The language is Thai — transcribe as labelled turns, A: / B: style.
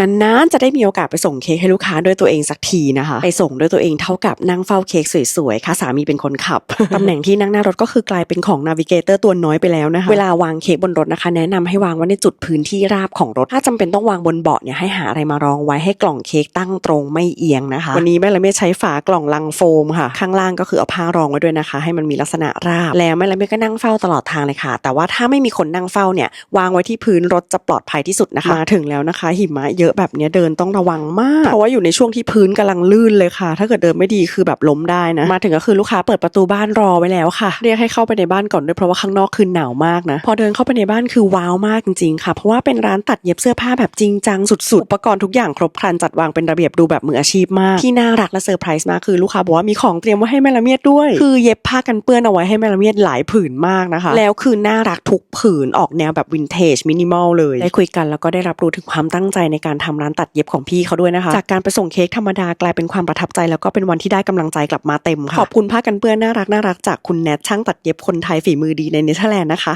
A: นานๆจะได้มีโอกาสไปส่งเค้กให้ลูกค้าด้วยตัวเองสักทีนะคะไปส่งด้วยตัวเองเท่ากับนั่งเฝ้าเค้กสวยๆค่ะสามีเป็นคนขับ ตำแหน่งที่นั่งหน้ารถก็คือกลายเป็นของนาวิเกเตอร์ตัวน้อยไปแล้วนะคะเวลาวางเค้กบนรถนะคะ แนะนำให้วางไว้ในจุดพื้นที่ราบของรถ ถ้าจำเป็นต้องวางบนเบาะเนี่ยให้หาอะไรมารองไว้ให้กล่องเค้กตั้งตรงไม่เอียงนะคะ วันนี้แม่ละเมียดใช้ฝากล่องลังโฟมค่ะ ข้างล่างก็คือเอาผ้ารองไว้ด้วยนะคะ ให้มันมีลักษณะราบแล้วแม่ละเมียดก็นั่งเฝ้าตลอดทางเลยค่ะ แต่ว่าถ้าไม่มีคนนั่งเฝ้าเนี่ยวางไว้ที่พื้นรถจะปลอดภัยที่สุดนะคะมาถึงแล้วนะคะหิมะเยอะแบบเนี้ยเดินต้องระวังมาก เพราะว่าอยู่ในช่วงที่พื้นกำลังลื่นเลยค่ะ ถ้าเกิดเดินไม่ดีคือแบบล้มได้นะ มาถึงก็คือลูกค้าเปิดประตูบ้านรอไว้แล้วค่ะ เรียกให้เข้าไปในบ้านก่อนด้วยเพราะว่าข้างนอกคือหนาวมากนะ พอเดินเข้าไปในบ้านคือว้าวมากจริงๆค่ะ เพราะว่าเป็นร้านตัดเย็บเสื้อผ้าแบบจริงจังสุดๆ อุปกรณ์ทุกอย่างครบครันจัดวางเป็นระเบียบดูแบบมืออาชีพมาก ที่น่ารักและเซอร์ไพรส์มากคือลูกค้าบอกว่ามีของเตรียมไว้ให้แม่ละเมียดด้วย คือเย็บผ้ากันเปื้อนเอาไว้ให้แม่ละเมียดหลายผืนมากนะคะ แล้วคือน่ารักทุกผืนออกแนวแบบวินเทจมินิมอลเลยได้คุยกันแล้วก็ได้รับรู้ถึงความตั้งใจในการการทำร้านตัดเย็บของพี่เขาด้วยนะคะ จากการไปส่งเค้กธรรมดากลายเป็นความประทับใจ แล้วก็เป็นวันที่ได้กำลังใจกลับมาเต็มค่ะขอบคุณผ้ากันเปื้อนน่ารักน่ารักจากคุณแนทช่างตัดเย็บคนไทยฝีมือดีในเนเธอร์แลนด์นะคะ